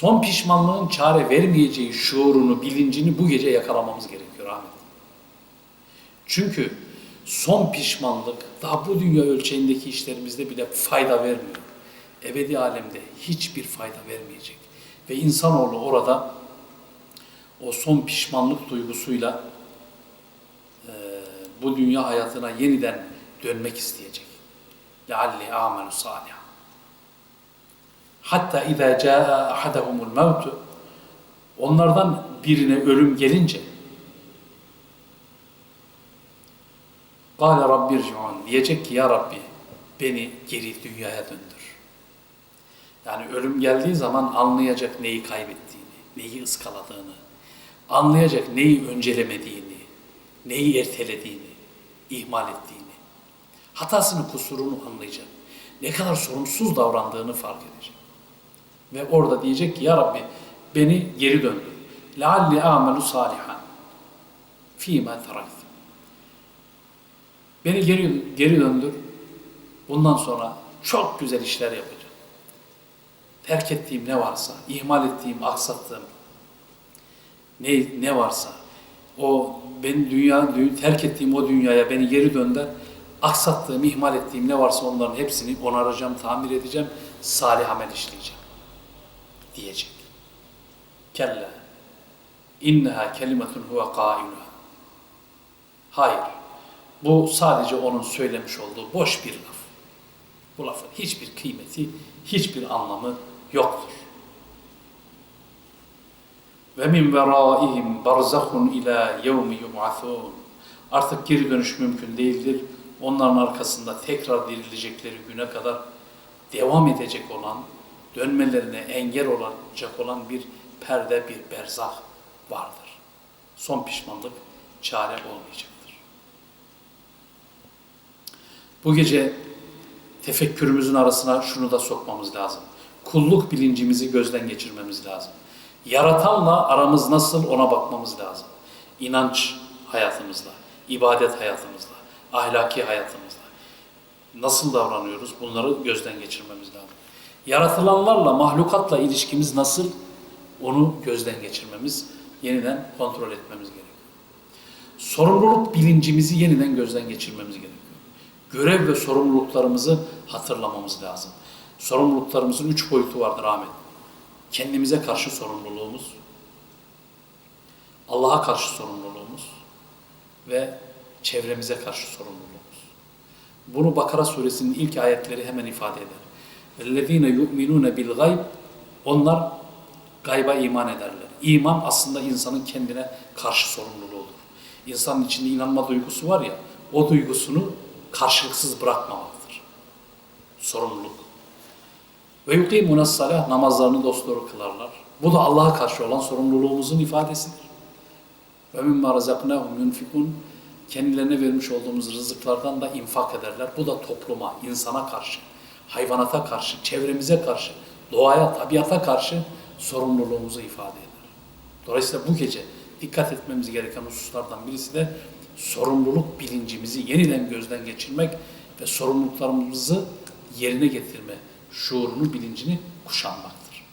son pişmanlığın çare vermeyeceği şuurunu, bilincini bu gece yakalamamız gerekiyor Ahmet. Çünkü son pişmanlık daha bu dünya ölçeğindeki işlerimizde bile fayda vermiyor. Ebedi alemde hiçbir fayda vermeyecek. Ve insanoğlu orada o son pişmanlık duygusuyla e, bu dünya hayatına yeniden dönmek isteyecek. لَعَلِّ آمَنُ صَالِحًا Hatta اِذَا جَاءَ اَحَدَهُمُ الْمَوْتُ Onlardan birine ölüm gelince قَالَ رَبِّ ارْجِعُونَ Diyecek ki ya Rabbi beni geri dünyaya döndür. Yani ölüm geldiği zaman anlayacak neyi kaybettiğini, neyi ıskaladığını, anlayacak neyi öncelemediğini, neyi ertelediğini, ihmal ettiğini, hatasını, kusurunu anlayacak. Ne kadar sorumsuz davrandığını fark edecek. Ve orada diyecek ki ya Rabbi beni geri döndür. لَعَلِّ آمَلُ صَالِحًا ف۪ي مَا تَرَكْتُ Beni geri, geri döndür. Bundan sonra çok güzel işler yapacağım. Terk ettiğim ne varsa, ihmal ettiğim, aksattığım ne, ne varsa o ben dünya dü- terk ettiğim o dünyaya beni geri dönder. Aksattığım, ihmal ettiğim ne varsa onların hepsini onaracağım, tamir edeceğim, salih amel işleyeceğim diyecek. Kella inneha kelimetun huve kailuha. Hayır. Bu sadece onun söylemiş olduğu boş bir laf. Bu lafın hiçbir kıymeti, hiçbir anlamı yoktur. Ve min veraihim barzahun ila yevmi yub'athun. Artık geri dönüş mümkün değildir. Onların arkasında tekrar dirilecekleri güne kadar devam edecek olan, dönmelerine engel olacak olan bir perde, bir berzah vardır. Son pişmanlık çare olmayacaktır. Bu gece tefekkürümüzün arasına şunu da sokmamız lazım. Kulluk bilincimizi gözden geçirmemiz lazım. Yaratanla aramız nasıl ona bakmamız lazım. İnanç hayatımızda, ibadet hayatımızda, ahlaki hayatımızda nasıl davranıyoruz bunları gözden geçirmemiz lazım. Yaratılanlarla, mahlukatla ilişkimiz nasıl onu gözden geçirmemiz, yeniden kontrol etmemiz gerekiyor. Sorumluluk bilincimizi yeniden gözden geçirmemiz gerekiyor. Görev ve sorumluluklarımızı hatırlamamız lazım. Sorumluluklarımızın üç boyutu vardır Ahmet. Kendimize karşı sorumluluğumuz, Allah'a karşı sorumluluğumuz ve çevremize karşı sorumluluğumuz. Bunu Bakara suresinin ilk ayetleri hemen ifade eder. اَلَّذ۪ينَ يُؤْمِنُونَ بِالْغَيْبِ Onlar gayba iman ederler. İman aslında insanın kendine karşı sorumluluğudur. İnsanın içinde inanma duygusu var ya, o duygusunu karşılıksız bırakmamaktır. Sorumluluk. Ve yukimune salah namazlarını dosdoğru kılarlar. Bu da Allah'a karşı olan sorumluluğumuzun ifadesidir. Ve mimma razaknahum yunfikun kendilerine vermiş olduğumuz rızıklardan da infak ederler. Bu da topluma, insana karşı, hayvanata karşı, çevremize karşı, doğaya, tabiata karşı sorumluluğumuzu ifade eder. Dolayısıyla bu gece dikkat etmemiz gereken hususlardan birisi de sorumluluk bilincimizi yeniden gözden geçirmek ve sorumluluklarımızı yerine getirme şuurunu, bilincini kuşanmak.